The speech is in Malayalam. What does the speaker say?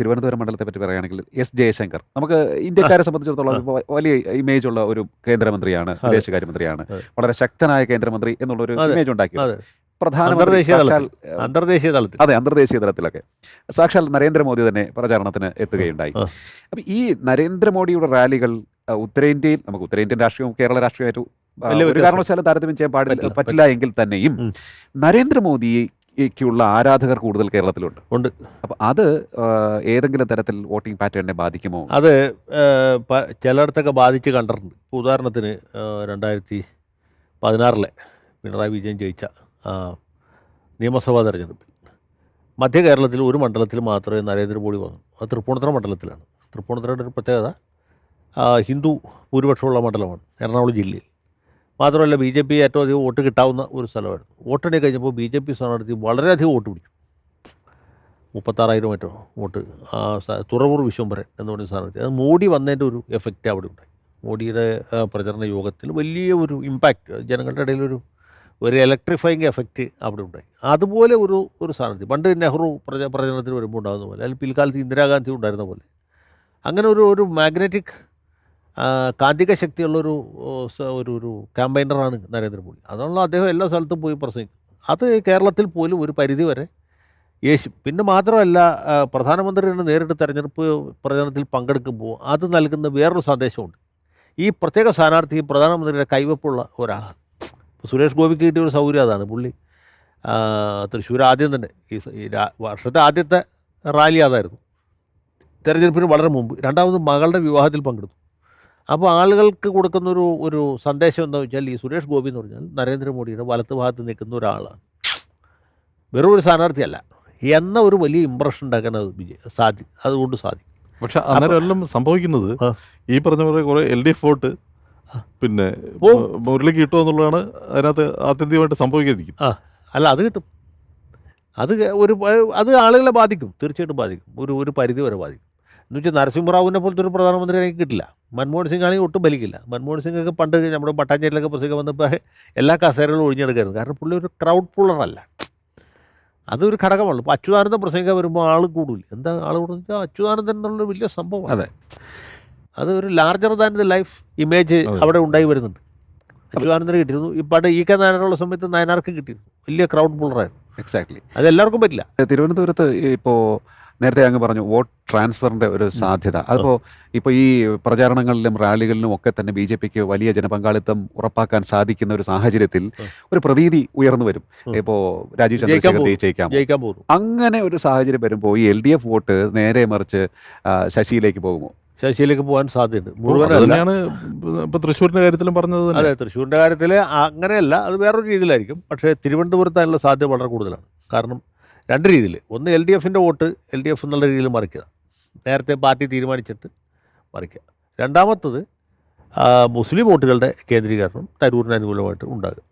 തിരുവനന്തപുരം മണ്ഡലത്തെ പറ്റി പറയുകയാണെങ്കിൽ എസ് ജയശങ്കർ. നമുക്ക് ഇന്ത്യക്കാരെ സംബന്ധിച്ചിടത്തോളം വലിയ ഇമേജ് ഉള്ള ഒരു കേന്ദ്രമന്ത്രിയാണ്. വിദേശകാര്യമന്ത്രിയാണ്. വളരെ ശക്തനായ കേന്ദ്രമന്ത്രി എന്നുള്ളൊരു ഒരു ഇമേജ് ഉണ്ടാക്കി അതെ. പ്രധാനമന്ത്രി അന്തർദേശീയ തലത്തിൽ. അതെ അന്തർദേശീയ തലത്തിലൊക്കെ. സാക്ഷാൽ നരേന്ദ്രമോദി തന്നെ പ്രചാരണത്തിന് എത്തുകയുണ്ടായി. അപ്പൊ ഈ നരേന്ദ്രമോദിയുടെ റാലികൾ ഉത്തരേന്ത്യയിൽ നമുക്ക് ഉത്തരേന്ത്യൻ രാഷ്ട്രീയവും കേരള രാഷ്ട്രീയമായിട്ട് ഒരു കാരണവശാലും താരതമ്യം ചെയ്യാൻ പാടില്ല പറ്റില്ല, എങ്കിൽ തന്നെയും ഉം. നരേന്ദ്രമോദിക്കുള്ള ആരാധകർ കൂടുതൽ കേരളത്തിലുണ്ട്. ഉണ്ട്. അപ്പൊ അത് ഏതെങ്കിലും തരത്തിൽ വോട്ടിംഗ് പാറ്റേണിനെ ബാധിക്കുമോ? അത് ചിലയിടത്തൊക്കെ ബാധിച്ച് കണ്ടിട്ടുണ്ട്. ഉദാഹരണത്തിന് രണ്ടായിരത്തി പതിനാറിലെ പിണറായി വിജയൻ ജയിച്ച നിയമസഭാ തെരഞ്ഞെടുപ്പിൽ. മധ്യ കേരളത്തിൽ ഒരു മണ്ഡലത്തിൽ മാത്രമേ നരേന്ദ്രമോദി വന്നു. അത് തൃപ്പൂണിത്തുറ മണ്ഡലത്തിലാണ്. തൃപ്പൂണിത്തുറയുടെ ഒരു പ്രത്യേകത ഹിന്ദു ഭൂരിപക്ഷമുള്ള മണ്ഡലമാണ് എറണാകുളം ജില്ലയിൽ. മാത്രമല്ല ബി ജെ പി ഏറ്റവും അധികം വോട്ട് കിട്ടാവുന്ന ഒരു സ്ഥലമായിരുന്നു. വോട്ടെണ്ണി കഴിഞ്ഞപ്പോൾ ബി ജെ പി സ്ഥാനാർത്ഥി വളരെയധികം വോട്ട് പിടിച്ചു. മുപ്പത്താറായിരം മറ്റോ വോട്ട് ആ തുറവൂർ വിശ്വംഭരൻ എന്ന് പറയുന്ന സ്ഥാനാർത്ഥി. അത് മോഡി വന്നതിന്റെ ഒരു എഫക്റ്റ് അവിടെ ഉണ്ടായി. മോഡിയുടെ പ്രചരണ യോഗത്തിൽ വലിയ ഒരു ഇമ്പാക്റ്റ് ജനങ്ങളുടെ ഇടയിലൊരു ഒരു ഇലക്ട്രിഫൈങ് എഫക്റ്റ് അവിടെ ഉണ്ടായി. അതുപോലെ ഒരു ഒരു സ്ഥാനാർത്ഥി. പണ്ട് നെഹ്റു പ്രച പ്രചരണത്തിന് വരുമ്പോൾ ഉണ്ടാകുന്ന പോലെ അല്ലെങ്കിൽ പിൽക്കാലത്ത് ഇന്ദിരാഗാന്ധി ഉണ്ടായിരുന്ന പോലെ അങ്ങനെ ഒരു ഒരു മാഗ്നറ്റിക് കാന്തിക ശക്തിയുള്ളൊരു ഒരു ഒരു ക്യാമ്പയിനറാണ് നരേന്ദ്രമോദി. അതുകൊണ്ട് അദ്ദേഹം എല്ലാ സ്ഥലത്തും പോയി പ്രസംഗിക്കും. അത് കേരളത്തിൽ പോലും ഒരു പരിധി വരെ യേശു. പിന്നെ മാത്രമല്ല ആ, പ്രധാനമന്ത്രി തന്നെ നേരിട്ട് തെരഞ്ഞെടുപ്പ് പ്രചരണത്തിൽ പങ്കെടുക്കുമ്പോൾ അത് നൽകുന്ന വേറൊരു സന്ദേശമുണ്ട്. ഈ പ്രത്യേക സ്ഥാനാർത്ഥി പ്രധാനമന്ത്രിയുടെ കൈവപ്പുള്ള ഒരാളാണ്. സുരേഷ് ഗോപിക്ക് കിട്ടിയ ഒരു സൗകര്യം അതാണ് പുള്ളി. തൃശ്ശൂർ ആദ്യം തന്നെ. ഈ വർഷത്തെ ആദ്യത്തെ റാലി അതായിരുന്നു. തെരഞ്ഞെടുപ്പിന് വളരെ മുമ്പ്. രണ്ടാമത് മകളുടെ വിവാഹത്തിൽ പങ്കെടുത്തു. അപ്പോൾ ആളുകൾക്ക് കൊടുക്കുന്നൊരു ഒരു സന്ദേശം എന്താ വെച്ചാൽ ഈ സുരേഷ് ഗോപി എന്ന് പറഞ്ഞാൽ നരേന്ദ്രമോദിയുടെ വലത്ത് ഭാഗത്ത് നിൽക്കുന്ന ഒരാളാണ്. വെറും ഒരു സ്ഥാനാർത്ഥിയല്ല. എന്ന ഒരു വലിയ ഇമ്പ്രഷൻ ഉണ്ടാക്കാൻ അത് വിജയ സാധി അതുകൊണ്ട് സാധിക്കും. പക്ഷെ അങ്ങനെയെല്ലാം സംഭവിക്കുന്നത് ഈ പറഞ്ഞ പോലെ കുറെ എൽ ഡി എഫ് വോട്ട് പിന്നെ മുരളി മുരളിക്ക് കിട്ടുമോ എന്നുള്ളതാണ് അതിനകത്ത് ആത്യന്തികമായിട്ട് സംഭവിക്കാതിരിക്കുന്നത്. അല്ല അത് കിട്ടും. അത് ഒരു അത് ആളുകളെ ബാധിക്കും. തീർച്ചയായിട്ടും ബാധിക്കും. ഒരു ഒരു പരിധി വരെ ബാധിക്കും. എന്ന് വെച്ചാൽ നരസിംഹറാവുവിനെ പോലത്തെ ഒരു പ്രധാനമന്ത്രി എനിക്ക് കിട്ടില്ല. മൻമോഹൻ സിംഗ് ആണെങ്കിൽ ഒട്ടും ബലിക്കില്ല. മൻമോഹൻ സിംഗ് ഒക്കെ പണ്ട് നമ്മുടെ പട്ടാഞ്ചേരിയിലൊക്കെ പ്രസംഗം വന്നപ്പോൾ എല്ലാ കസേരകളും ഒഴിഞ്ഞെടുക്കായിരുന്നു. കാരണം പുള്ളി ഒരു ക്രൗഡ് പുള്ളറല്ല അതൊരു ഘടകമാണ് ഇപ്പോൾ അച്യുതാനന്ദൻ പ്രസംഗിക്കാൻ വരുമ്പോൾ ആൾ കൂടില്ല എന്താ ആൾ കൂടുതൽ വെച്ചാൽ അച്യുതാനന്ദൻ എന്നുള്ളൊരു വലിയ സംഭവം അതെ. അത് ഒരു larger than the life image അവിടെ ഉണ്ടായി വരുന്നുണ്ട്. അച്യുതാനന്ദന് കിട്ടിയിരുന്നു. ഈ പണ്ട് ഇ കെ നായനാറുള്ള സമയത്ത് നയനാർക്ക് കിട്ടിയിരുന്നു. വലിയ ക്രൗഡ് പുള്ളറായിരുന്നു എക്സാക്ട്ലി അതെല്ലാവർക്കും പറ്റില്ല. തിരുവനന്തപുരത്ത് ഇപ്പോൾ നേരത്തെ അങ്ങ് പറഞ്ഞു വോട്ട് ട്രാൻസ്ഫറിന്റെ ഒരു സാധ്യത. അതിപ്പോൾ ഇപ്പോൾ ഈ പ്രചാരണങ്ങളിലും റാലികളിലും ഒക്കെ തന്നെ ബി ജെ പിക്ക് വലിയ ജനപങ്കാളിത്തം ഉറപ്പാക്കാൻ സാധിക്കുന്ന ഒരു സാഹചര്യത്തിൽ ഒരു പ്രതീതി ഉയർന്നു വരും. ഇപ്പോൾ രാജീവ് ചന്ദ്രശേഖർ. ജയിച്ചേക്കാം. അങ്ങനെ ഒരു സാഹചര്യം വരുമ്പോൾ ഈ എൽ ഡി എഫ് വോട്ട് നേരെ മറിച്ച് ശശിയിലേക്ക് പോകുമോ? ശശിയിലേക്ക് പോകാൻ സാധ്യതയുണ്ട്. മുഴുവൻ തന്നെയാണ് ഇപ്പൊ തൃശ്ശൂരിന്റെ കാര്യത്തിലും പറഞ്ഞത് അതെ തൃശ്ശൂരിന്റെ കാര്യത്തിൽ അങ്ങനെയല്ല അത് വേറൊരു രീതിയിലായിരിക്കും. പക്ഷേ തിരുവനന്തപുരത്ത് അതിനുള്ള സാധ്യത വളരെ കൂടുതലാണ്. കാരണം രണ്ട് രീതിയിൽ ഒന്ന് എൽ ഡി എഫിന്റെ വോട്ട് എൽ ഡി എഫ് എന്നുള്ള രീതിയിൽ മറിക്കുക. നേരത്തെ പാർട്ടി തീരുമാനിച്ചിട്ട് മറിക്കുക. രണ്ടാമത്തത് മുസ്ലിം വോട്ടുകളുടെ കേന്ദ്രീകരണം തരൂരിന് അനുകൂലമായിട്ട് ഉണ്ടാകും